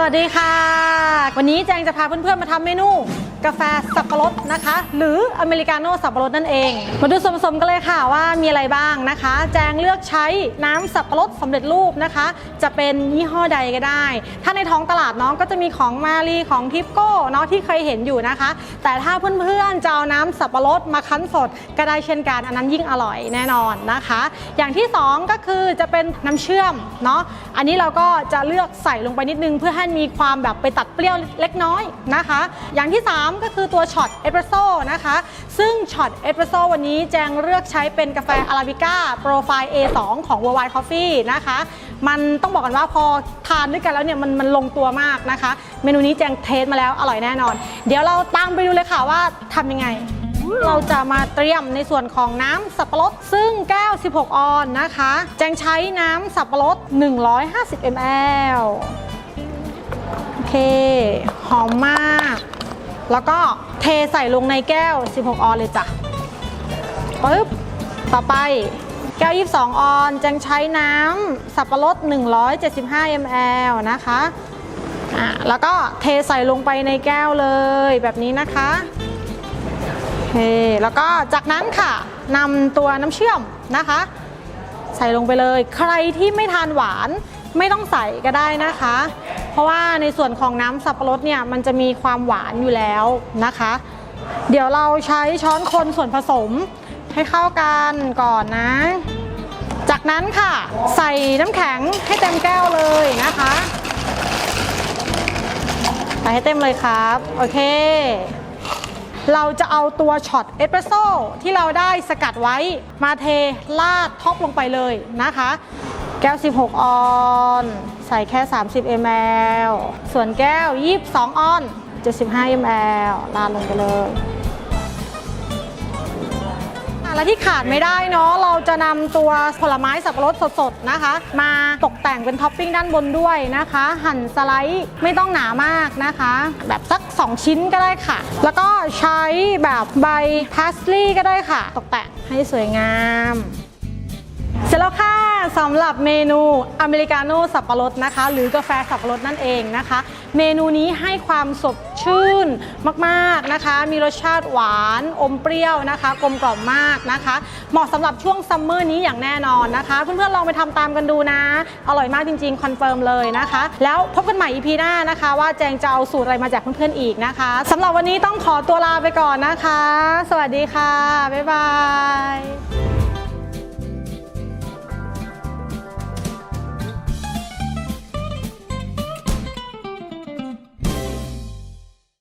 สวัสดีค่ะ วันนี้แจงจะพาเพื่อนๆ มาทำเมนู กาแฟสับปะรดนะคะ หรืออเมริกาโน่สับปะรดนั่นเอง มาดูส่วนผสมกันเลยค่ะว่ามีอะไรบ้างนะคะ แจงเลือกใช้น้ำสับปะรดสำเร็จรูปนะคะ จะเป็นยี่ห้อใดก็ได้ ถ้าในท้องตลาดน้องก็จะมีของมารีของทิปโก้เนาะที่เคยเห็นอยู่นะคะ แต่ถ้าเพื่อนๆจะเอาน้ำสับปะรดมาคั้นสดก็ได้เช่นกันอันนั้นยิ่งอร่อยแน่นอนนะคะ อย่างที่สองก็คือจะเป็นน้ำเชื่อมเนาะอันนี้เราก็จะเลือกใส่ลงไปนิดนึงเพื่อให้มีความแบบไปตัดเปรี้ยวเล็กน้อยนะคะ อย่างที่ 3 ก็คือตัวช็อตเอสเปรสโซ่นะคะ ซึ่งช็อตเอสเปรสโซ่วันนี้แจงเลือกใช้เป็นกาแฟอาราบิก้าโปรไฟล์ A2 ของ Worldwide Coffee นะคะ มันต้องบอกกันว่าพอทานด้วยกันแล้วเนี่ยมันมันลงตัวมากนะคะ เมนูนี้แจงเทสมาแล้วอร่อยแน่นอน เดี๋ยวเราตามไปดูเลยค่ะว่าทำยังไงเราจะมาเตรียมในส่วนของน้ำสับปะรด ซึ่งแก้ว 16 ออนนะคะ แจงใช้น้ำสับปะรด 150 ml โอ เค หอมมาก แล้วก็เทใส่ลงในแก้ว 16 ออนเลยจ้ะปึ๊บ ต่อไปแก้ว 22 ออนแจงใช้น้ำสับปะรด 175 ml นะคะอะแล้วก็เทใส่ลงไปในแก้วเลยแบบนี้นะคะโอเคแล้วก็จากนั้นค่ะนำตัวน้ำเชื่อมนะคะ ใส่ลงไปเลย ใครที่ไม่ทานหวานไม่ต้องใส่ก็ได้นะคะ ราะว่าในส่วนของน้ำสับปะรดเนี่ยมันจะมีความหวานอยู่แล้วนะคะ เดี๋ยวเราใช้ช้อนคนส่วนผสมให้เข้ากันก่อนนะ จากนั้นค่ะใส่น้ำแข็งให้เต็มแก้วเลยนะคะใส่ให้เต็มเลยครับโอเค เราจะเอาตัวช็อตเอสเปรสโซ่ที่เราได้สกัดไว้มาเทลาดท็อปลงไปเลยนะคะ แก้ว 16 ออน ใส่แค่ 30 ml ส่วนแก้ว 22 ออน 75 ml ลาดลงไปเลยและที่ขาดไม่ได้เนาะเราจะนำตัวผลไม้สับปะรดสดๆนะคะ มาตกแต่งเป็นท็อปปิ้งด้านบนด้วยนะคะ หั่นสไลด์ไม่ต้องหนามากนะคะ แบบสัก 2 ชิ้นก็ได้ค่ะ แล้วก็ใช้แบบใบพาสลีย์ก็ได้ค่ะ ตกแต่งให้สวยงาม เสร็จแล้วค่ะ สำหรับเมนูอเมริกาโน่สับปะรดนะคะ หรือกาแฟสับปะรดนั่นเองนะคะ เมนูนี้ให้ความสดชื่นมากๆนะคะ มีรสชาติหวานอมเปรี้ยวนะคะ กลมกล่อมมากนะคะ เหมาะสำหรับช่วงซัมเมอร์นี้อย่างแน่นอนนะคะ เพื่อนๆลองไปทำตามกันดูนะ อร่อยมากจริงๆ คอนเฟิร์มเลยนะคะ แล้วพบกันใหม่ EP หน้านะคะ ว่าแจงจะเอาสูตรอะไรมาแจกเพื่อนๆอีกนะคะสำหรับวันนี้ต้องขอตัวลาไปก่อนนะคะ สวัสดีค่ะบ๊ายบาย